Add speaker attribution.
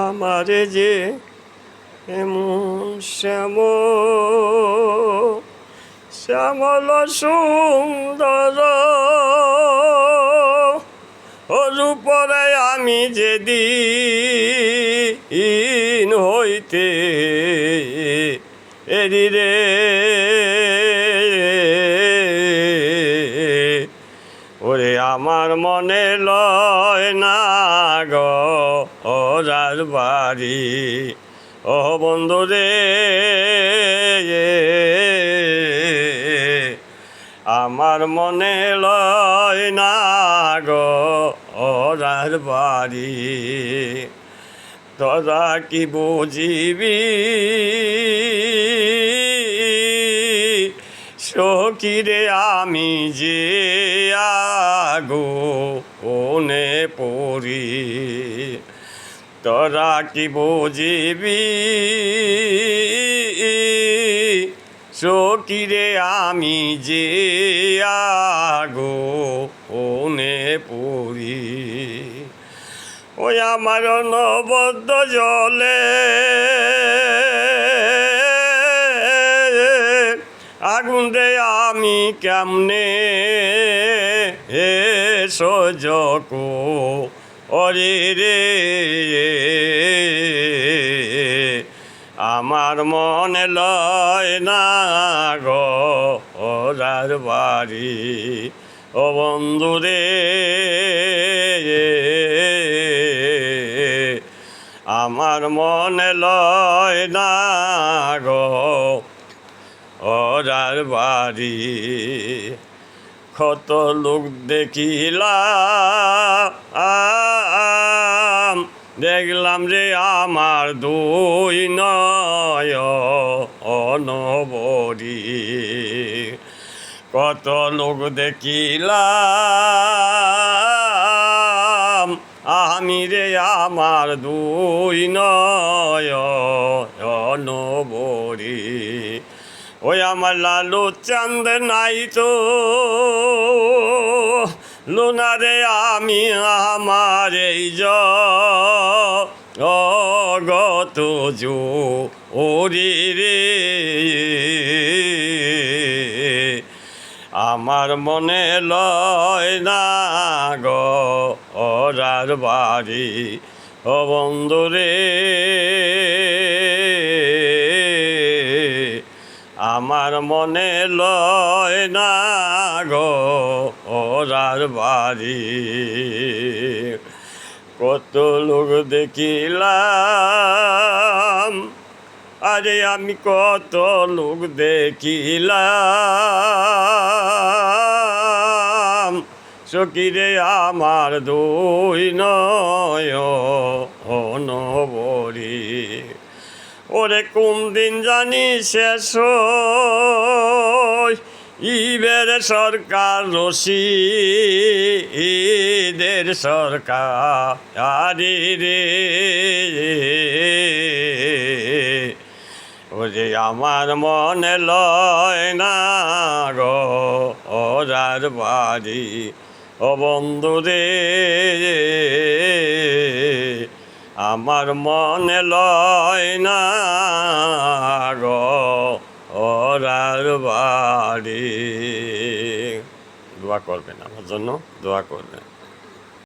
Speaker 1: আমারে যে এমন শ্যাম শ্যামল সুন্দর। রূপরে আমি যেদিন হইতে এরি রে, ওরে আমার মনে লয় না। গ ওরার বাড়ি, ও বন্ধু রে। আমার মনে লয় না গ ওরার বাড়ি। তোরা কি বুঝিবি? সকিরে আমি যে আগো ওনে পড়ি, তোরা কি বুঝিবি? সকিরে আমি যে আগো ওনে পড়ি, ওই আমার নবদ্দ জলে আগুন রে আমি কেমনে? হে সজকো অরে রে। আমার মনে লয় না গো ওরার বাড়ি। ও বন্ধু রে, আমার মনে লয় না গো ওরার বাড়ি। কত লোক দেখিলাম, দেখলাম রে আমার দুই নয় অনবরি। কত লোক দেখিলাম, আমি রে আমার দুই নয় অনবরি। ওই আমার লালু চাঁদ নাই তো। লুনারে আমি আমার এই গত জো ওরে রে। আমার মনে লয় না গ বাড়ি। ও বন্ধু আমার মনে লয় না গো, ওরার বাড়ি। কত লোক দেখিলাম, আরে আমি কত লোক দেখিলাম সকিরে আমার দুই নয় অনবরী ওরে কোন দিন জানি শেষ ইবের সরকার রশি ঈদের সরকার আরে রে। ওরে আমার মনে লয় না গো, ওরার বাড়ি। ও বন্ধু রে আমার মনে লয় না গো ওরার বাড়ি। দোয়া করবেন আমার জন্য দোয়া করবেন।